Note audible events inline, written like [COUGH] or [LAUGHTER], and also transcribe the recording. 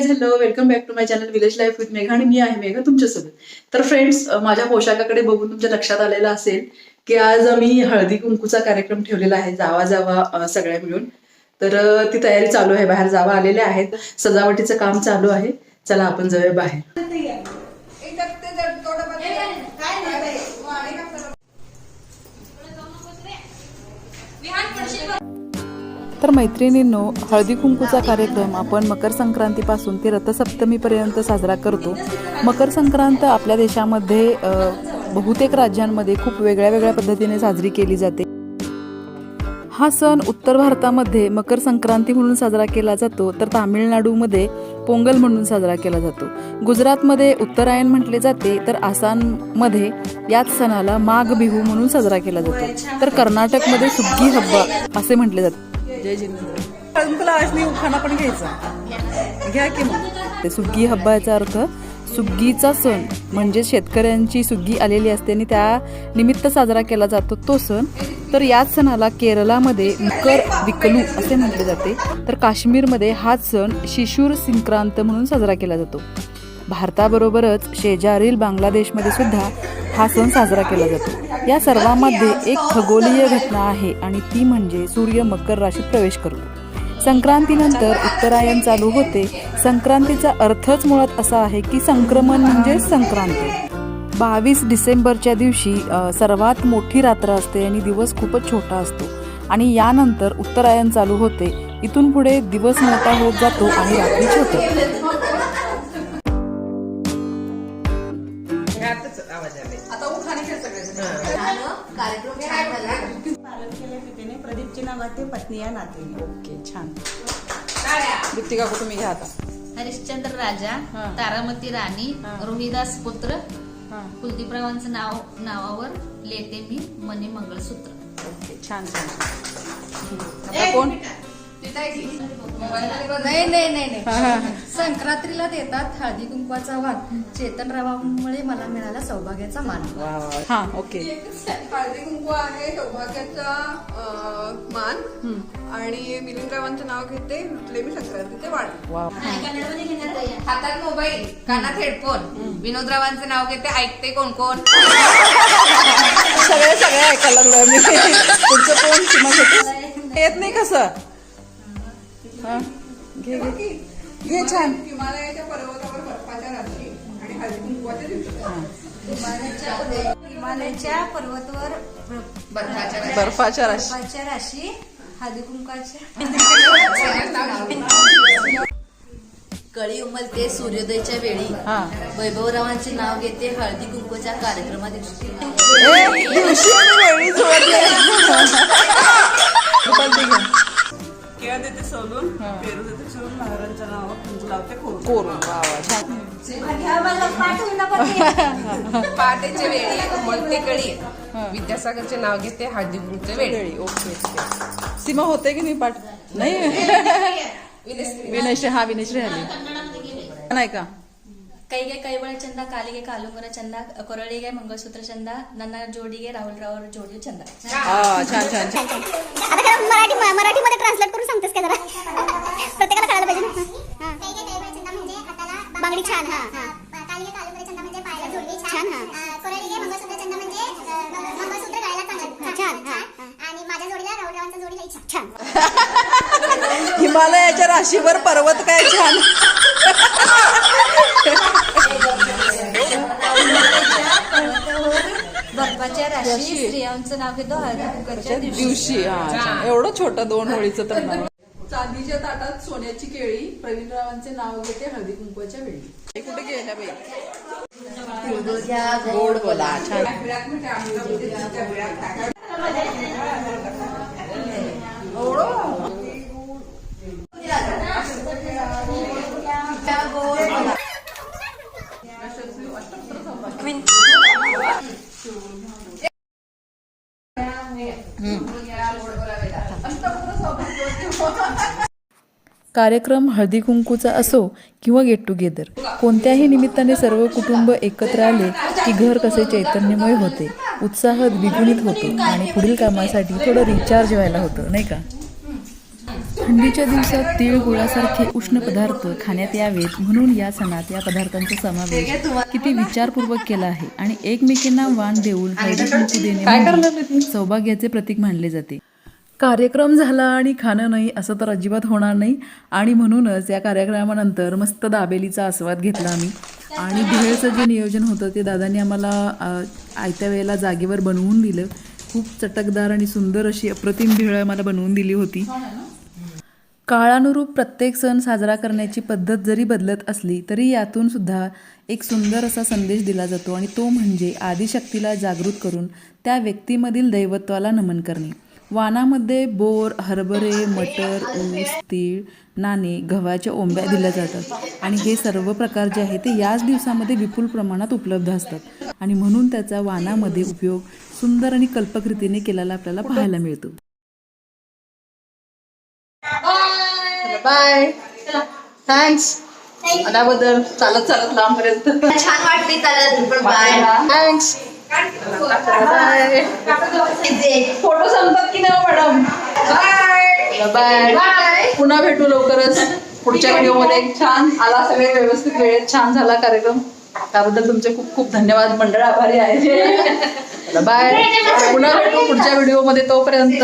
Guys hello welcome back to my channel village life with Megha आणि मी आहे मेघा तुमच्यासोबत. तर फ्रेंड्स माझ्या पोशाखाकडे बघून तुमच्या लक्षात आलेलं असेल की आज आम्ही हळदी कुंकूचा कार्यक्रम ठेवलेला आहे जावा जावा सगळ्या मिळून. तर ती तयारी चालू आहे बाहेर जावा आलेल्या आहेत सजावटीचं काम चालू आहे. चला आपण जाऊया बाहेर. तर मैत्रिणींनो हळदी कुंकूचा कार्यक्रम आपण मकर संक्रांतीपासून ते रथसप्तमीपर्यंत साजरा करतो. मकर संक्रांत आपल्या देशामध्ये बहुतेक राज्यांमध्ये खूप वेगळ्या वेगळ्या पद्धतीने साजरी केली जाते. हा सण उत्तर भारतामध्ये मकर संक्रांती म्हणून साजरा केला जातो तर तामिळनाडूमध्ये पोंगल म्हणून साजरा केला जातो. गुजरातमध्ये उत्तरायण म्हटले जाते तर आसाममध्ये याच सणाला माघ बिहू म्हणून साजरा केला जातो. तर कर्नाटकमध्ये सुग्गी हब्बा असे म्हटले जाते. जय जिनेंद्र उखाणा पण घ्यायचा. घ्या की मग. ते सुग्गी हब्बा याचा अर्थ सुग्गीचा सण. म्हणजे शेतकऱ्यांची सुग्गी आलेली असते आणि त्या निमित्त साजरा केला जातो तो सण. तर याच सणाला केरळामध्ये मकर विकलू असे म्हटले जाते. तर काश्मीरमध्ये हाच सण शिशूर संक्रांत म्हणून साजरा केला जातो. भारताबरोबरच शेजारील बांगलादेशमध्ये सुद्धा हा सण साजरा केला जातो. या सर्वांमध्ये एक खगोलीय घटना आहे आणि ती म्हणजे सूर्य मकर राशीत प्रवेश करतो. संक्रांतीनंतर उत्तरायण चालू होते. संक्रांतीचा अर्थच मुळात असा आहे की संक्रमण म्हणजे संक्रांती. बावीस डिसेंबरच्या दिवशी सर्वात मोठी रात्र असते आणि दिवस खूपच छोटा असतो. आणि यानंतर उत्तरायण चालू होते. इथून पुढे दिवस मोठा होत जातो आणि रात्री छोटे. पितेने प्रदीपची नावाचे पत्नी या नातेने. ओके छान. दीप्तिका तुम्ही घ्या आता? हरिश्चंद्र राजा हा. तारामती राणी हा. रोहिदास पुत्र हां. कुलदीपरावांचं नाव नावावर लेते मी मनी मंगळसूत्र ओके छान छान आता कोण? नाही नाही नाही नाही. संक्रांतीला देतात हळदी कुंकवाचा वाण. चेतनरावांमुळे मला मिळाला सौभाग्याचा मान. हा ओके. हळदी कुंकू आहे सौभाग्याचा मान. आणि मिलिंदरावांचं नाव घेते लुटले मी संक्रांतीचे वाढ हातात मोबाईल कानात हेडफोन. विनोदरावांचं नाव घेते ऐकते कोण कोण? सगळे सगळे ऐकायला लागलोय मी. पुढचं कोण? येत नाही कसं? घे घे. घे छान. हिमालयाच्या पर्वतावर बर्फाच्या रात्री आणि हळदी कुंकवाच्या दिवशी. हिमालयाच्या पर्वतवर बर्फाच्या बर्फाच्या राशी. बर्फाच्या राशी हळदी कुंकाच्या कळी उमलते सूर्योदयाच्या वेळी. हा. वैभवरावांचे नाव घेते हळदी कुंकवाच्या कार्यक्रमा दिवशी पहाटेच्या वेळी उमळते कळी विद्यासागरचे नाव घेते हळदी कुंकूचे वेळी वेळी ओके ओके सीमा होते की नाही पाठ नाही विनयश्री हा विनयश्री आली नाही का ಕೈಗೆ ಕೈಬಳ ಚಂದ ಕಾಲಿಗೆ ಕಾಲುಂಗುರ ಚಂದ ಕೊರಳಿಗೆ ಮಂಗಳಸೂತ್ರ ಚಂದ ನನ್ನ ಜೋಡಿಗೆ ರಾಹುಲ್ ರಾವ್ ಜೋಡಿ ಚಂದ हा छान छान छान आता खरं मराठी मराठीमध्ये ट्रान्सलेट करून सांगतेस का जरा प्रत्येकाला कळायला पाहिजे ना हा. बांगडी छान हा हा. छान हा हिमालयाच्या राशीवर पर्वत काय छान. बर्फाच्या राशी. स्त्रियांचं नाव घेतो हळदी कुंकाच्या दिवशी. हा. एवढं छोटं दोन होळीचं तर नाव चांदीच्या ताटात सोन्याची केळी प्रवीणरावांचे नाव घेते हळदी कुंकवाच्या वेळी. हे कुठे गेल्या बाई? गोड बोला छान. कार्यक्रम हळदी कुंकूचा असो किंवा गेट टुगेदर कोणत्याही निमित्ताने सर्व कुटुंब एकत्र आले की घर कसे चैतन्यमय होते उत्साह द्विगुणित होतो आणि पुढील कामासाठी थोडं रिचार्ज व्हायला होतं नाही का? थंडीच्या दिवसात तिळ गुळासारखे उष्ण पदार्थ खाण्यात यावेत म्हणून या सणात या पदार्थांचा समावेश किती विचारपूर्वक केला आहे आणि एकमेकींना वाण देऊन देणे सौभाग्याचे प्रतीक मानले जाते. कार्यक्रम झाला आणि खाणं नाही असं तर अजिबात होणार नाही. आणि म्हणूनच या कार्यक्रमानंतर मस्त दाबेलीचा आस्वाद घेतला आम्ही. आणि भेळचं जे नियोजन होतं ते दादांनी आम्हाला आयत्या वेळेला जागेवर बनवून दिलं. खूप चटकदार आणि सुंदर अशी अप्रतिम भेळ आम्हाला बनवून दिली होती. काळानुरूप प्रत्येक सण साजरा करण्याची पद्धत जरी बदलत असली तरी यातून सुद्धा एक सुंदर असा संदेश दिला जातो आणि तो म्हणजे आदिशक्तीला जागृत करून त्या व्यक्तीमधील दैवत्वाला नमन करणे. वानामध्ये बोर हरभरे मटर ऊस तीळ नाणे गव्हाच्या ओंब्या दिल्या जातात. आणि हे सर्व प्रकार जे आहे ते याच दिवसामध्ये विपुल प्रमाणात उपलब्ध असतात. आणि म्हणून त्याचा वानामध्ये उपयोग सुंदर आणि कल्पकृतीने केलेला आपल्याला पाहायला मिळतो. बाय थँक्स त्याबद्दल चालत चालत लांबपर्यंत. छान वाटली त्याला पण बाय थँक्स बाय फोटो संपतात की नाही मॅडम बाय बाय पुन्हा भेटू लवकरच. पुढच्या व्हिडिओमध्ये छान. आला सगळे व्यवस्थित वेळेत. छान झाला कार्यक्रम. त्याबद्दल तुमचे खूप खूप धन्यवाद. मंडळ आभारी आहे. [LAUGHS] बाय पुन्हा भेटू पुढच्या व्हिडिओमध्ये तोपर्यंत.